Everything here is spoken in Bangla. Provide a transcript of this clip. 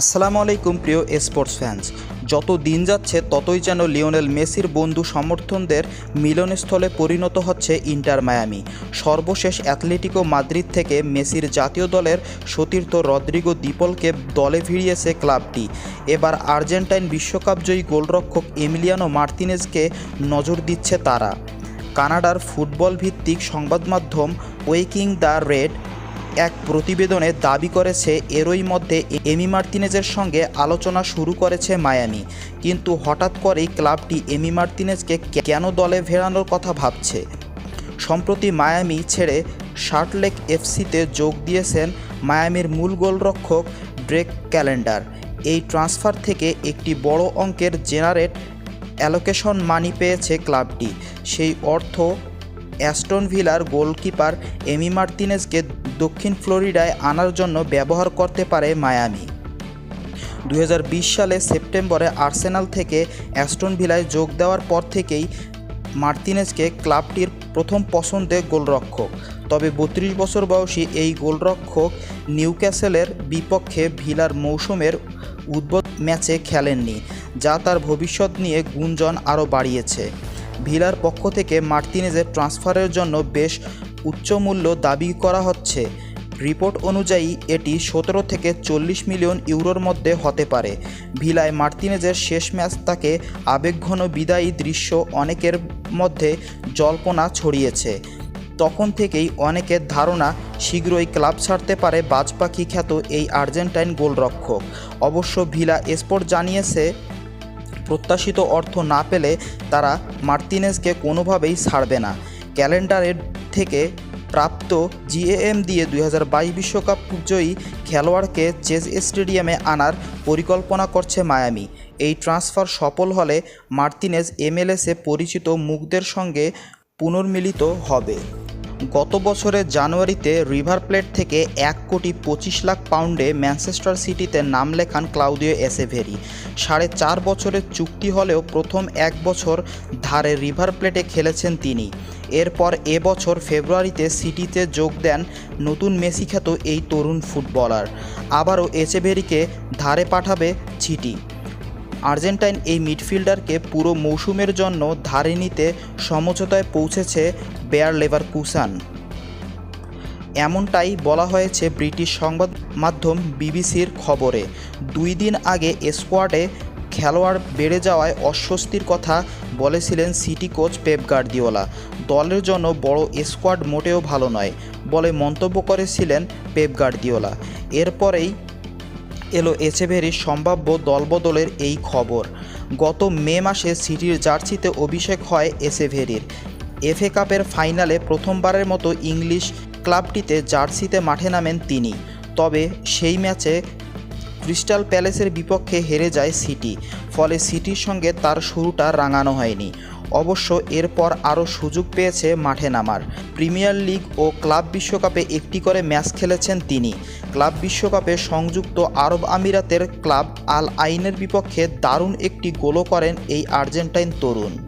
আসসালামু আলাইকুম প্রিয় স্পোর্টস ফ্যান্স। যত দিন যাচ্ছে, ততই যেন লিওনেল মেসির বন্ধু সমর্থনদের মিলনস্থলে পরিণত হচ্ছে ইন্টার মায়ামি। সর্বশেষ অ্যাথলেটিকো মাদ্রিদ থেকে মেসির জাতীয় দলের সতীর্থ রদ্রিগো দিপলকে দলে ভিড়িয়েছে ক্লাবটি। এবার আর্জেন্টাইন বিশ্বকাপজয়ী গোলরক্ষক এমিলিয়ানো মার্তিনেজকে নজর দিচ্ছে তারা। কানাডার ফুটবল ভিত্তিক সংবাদ মাধ্যম ওয়েকিং দ্য রেড এক প্রতিবেদনে দাবি করেছে, এরই মধ্যে এমি মার্তিনেজের সঙ্গে আলোচনা শুরু করেছে মায়ামি। কিন্তু হঠাৎ করেই ক্লাবটি এমি মার্তিনেজকে কেন দলে ফেরানোর কথা ভাবছে? সম্প্রতি মায়ামি ছেড়ে শার্টলেক এফসিতে যোগ দিয়েছেন মায়ামির মূল গোলরক্ষক ড্রেক ক্যালেন্ডার। এই ট্রান্সফার থেকে একটি বড় অঙ্কের জেনারেট অ্যালোকেশন মানি পেয়েছে ক্লাবটি। সেই অর্থ অ্যাস্টন ভিলার গোলকিপার এমি মার্তিনেজকে দক্ষিণ ফ্লোরিডায় আনার জন্য ব্যবহার করতে পারে মায়ামি। দু হাজার বিশ সালে সেপ্টেম্বরে আর্সেনাল থেকে অ্যাস্টন ভিলায় যোগ দেওয়ার পর থেকেই মার্তিনেজকে ক্লাবটির প্রথম পছন্দের গোলরক্ষক। তবে বত্রিশ বছর বয়সী এই গোলরক্ষক নিউক্যাসেলের বিপক্ষে ভিলার মৌসুমের উদ্বোধ ম্যাচে খেলেননি, যা তার ভবিষ্যৎ নিয়ে গুঞ্জন আরও বাড়িয়েছে। ভিলার পক্ষ থেকে মার্তিনেজের ট্রান্সফারের জন্য বেশ উচ্চ মূল্য দাবি করা হচ্ছে। রিপোর্ট অনুযায়ী, এটি সতেরো থেকে চল্লিশ মিলিয়ন ইউরোর মধ্যে হতে পারে। ভিলায় মার্তিনেজের শেষ ম্যাচ তাকে আবেগঘন বিদায়ী দৃশ্য অনেকের মধ্যে জল্পনা ছড়িয়েছে। তখন থেকেই অনেকের ধারণা, শীঘ্রই ক্লাব ছাড়তে পারে বাজপাখি খ্যাত এই আর্জেন্টাইন গোলরক্ষক। অবশ্য ভিলা স্পোর্ট জানিয়েছে, প্রত্যাশিত অর্থ না পেলে তারা মার্তিনেজকে কোনোভাবেই ছাড়বে না। ক্যালেন্ডারের থেকে প্রাপ্ত জিএএম দিয়ে দুই বিশ্বকাপ জয়ী খেলোয়াড়কে চেজ স্টেডিয়ামে আনার পরিকল্পনা করছে মায়ামি। এই ট্রান্সফার সফল হলে মার্তিনেজ এমএলএসে পরিচিত মুখদের সঙ্গে পুনর্মিলিত হবে। গত বছরের জানুয়ারিতে রিভার প্লেট থেকে এক কোটি পঁচিশ লাখ পাউন্ডে ম্যানচেস্টার সিটিতে নাম লেখান ক্লাউদিও এসেভেরি সাড়ে চার বছরের চুক্তি হলেও প্রথম এক বছর ধারে রিভার প্লেটে খেলেছেন তিনি। এরপর এবছর ফেব্রুয়ারিতে সিটিতে যোগ দেন নতুন মেসি খ্যাত এই তরুণ ফুটবলার। আবারও এসেভেরিকে ধারে পাঠাবে সিটি আর্জেন্টাইন এই মিডফিল্ডারকে পুরো মৌসুমের জন্য ধারে নিতে সমঝোতায় পৌঁছেছে বেয়ার লেভার কুসান এমনটাই বলা হয়েছে ব্রিটিশ সংবাদ মাধ্যম বিবিসির খবরে। দুই দিন আগে স্কোয়াডে খেলোয়াড় বেড়ে যাওয়ায় অস্বস্তির কথা বলেছিলেন সিটি কোচ পেপ গার্দিওলা। দলের জন্য বড় স্কোয়াড মোটেও ভালো নয় বলে মন্তব্য করেছিলেন পেপ গার্দিওলা। এরপরেই এলো এচেভেরির সম্ভাব্য দলবদলের এই খবর। গত মে মাসে সিটির জার্সিতে অভিষেক হয় এসেভেরির এফএ কাপের ফাইনালে প্রথমবারের মতো ইংলিশ ক্লাবটিতে জার্সিতে মাঠে নামেন তিনি। তবে সেই ম্যাচে ক্রিস্টাল প্যালেসের বিপক্ষে হেরে যায় সিটি, ফলে সিটির সঙ্গে তার শুরুটা রাঙানো হয়নি। অবশ্য এরপর আরও সুযোগ পেয়েছে মাঠে নামার। প্রিমিয়ার লিগ ও ক্লাব বিশ্বকাপে একটি করে ম্যাচ খেলেছেন তিনি। ক্লাব বিশ্বকাপে সংযুক্ত আরব আমিরাতের ক্লাব আল আইনের বিপক্ষে দারুণ একটি গোলও করেন এই আর্জেন্টাইন তরুণ।